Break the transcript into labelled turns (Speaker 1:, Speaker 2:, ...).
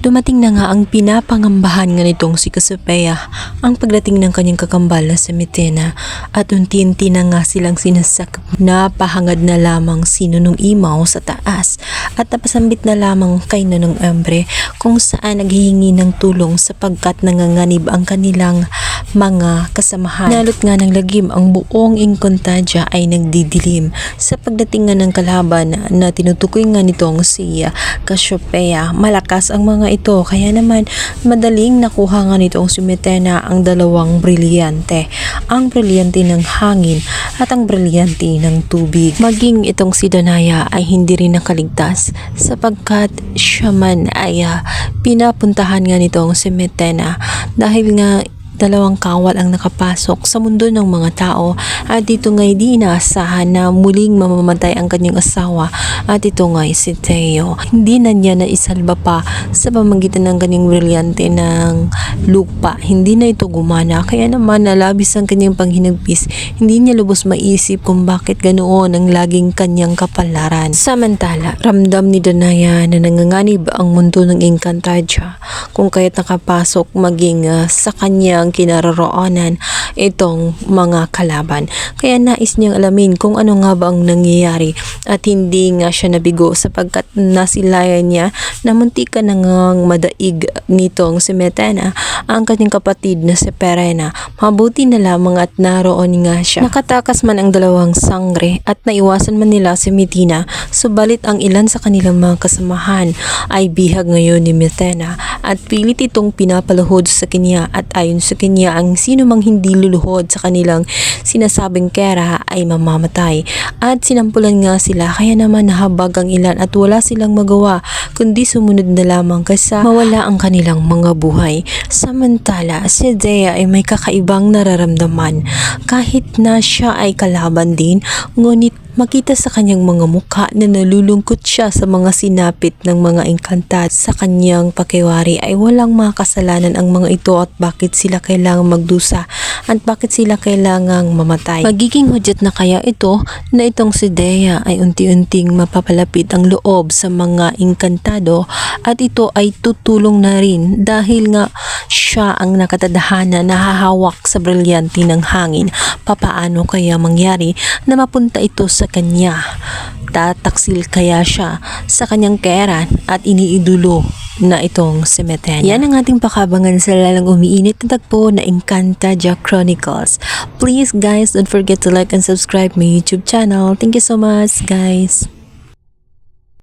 Speaker 1: Dumating na nga ang pinapangambahan nga nitong si Cassiopeia ang pagdating ng kanyang kakambal na si Metena at unti-unti na nga silang sinasakop. Napahangad na lamang sino nung imaw sa taas at napasambit na lamang kay Nonong Embre kung saan naghihingi ng tulong sapagkat nanganganib ang kanilang mga kasamahan. Nalot nga ng lagim ang buong Incontaglia ay nagdidilim sa pagdating nga ng kalaban na tinutukoy nga nitong si Cassiopeia. Malakas ang mga ito kaya naman madaling nakuha nga nitong si Metena ang dalawang brilyante. Ang brilyante ng hangin at ang brilyante ng tubig. Maging itong si Danaya ay hindi rin nakaligtas sapagkat siya man ay uh, pinapuntahan nga nitong si Metena dahil nga dalawang kawal ang nakapasok sa mundo ng mga tao at dito nga'y di inaasahan na muling mamamatay ang kanyang asawa at ito nga'y si Theo. Hindi na niya na isalba pa sa pamagitan ng kanyang brilyante ng lupa. Hindi na ito gumana kaya naman nalabis ang kanyang panghinagpis. Hindi niya lubos maisip kung bakit ganoon ang laging kanyang kapalaran. Samantala, ramdam ni Danaya na nanganganib ang mundo ng Encantadia kung kaya't nakapasok maging ah, sa kanyang kinaroroonan itong mga kalaban. Kaya nais niyang alamin kung ano nga ba ang nangyayari at hindi nga siya nabigo sapagkat nasilayan niya na muntikan na ngang madaig nitong si Metena ang kanyang kapatid na si Perena. Mabuti na lamang at naroon nga siya. Nakatakas man ang dalawang sangre at naiwasan man nila si Medina subalit ang ilan sa kanilang mga kasamahan ay bihag ngayon ni Metena at pilit itong pinapaluhod sa kanya at ayon sa kanya ang sino mang hindi luluhod sa kanilang sinasabing kera ay mamamatay at sinampulan nga sila kaya naman nahabag ang ilan at wala silang magawa kundi sumunod na lamang kaysa mawala ang kanilang mga buhay. Samantala, si Dea ay may kakaibang nararamdaman kahit na siya ay kalaban din ngunit makita sa kanyang mga mukha na nalulungkot siya sa mga sinapit ng mga engkantat sa kanyang pakiwari ay walang mga kasalanan ang mga ito at bakit sila kailangang magdusa at bakit sila kailangang mamatay. Magiging hudyat na kaya ito na itong si Dea ay unti-unting mapapalapit ang loob sa mga engkantado at ito ay tutulong na rin dahil nga siya ang nakatadhana na hahawak sa brilyante ng hangin. Papaano kaya mangyari na mapunta ito sa kanya? Tataksil kaya siya sa kanyang kera at iniidulo na itong si Metena. Yan ang ating pakabangan sa lalang umiinit na tagpo na Encantadia Chronicles. Please guys, don't forget to like and subscribe my YouTube channel. Thank you so much guys.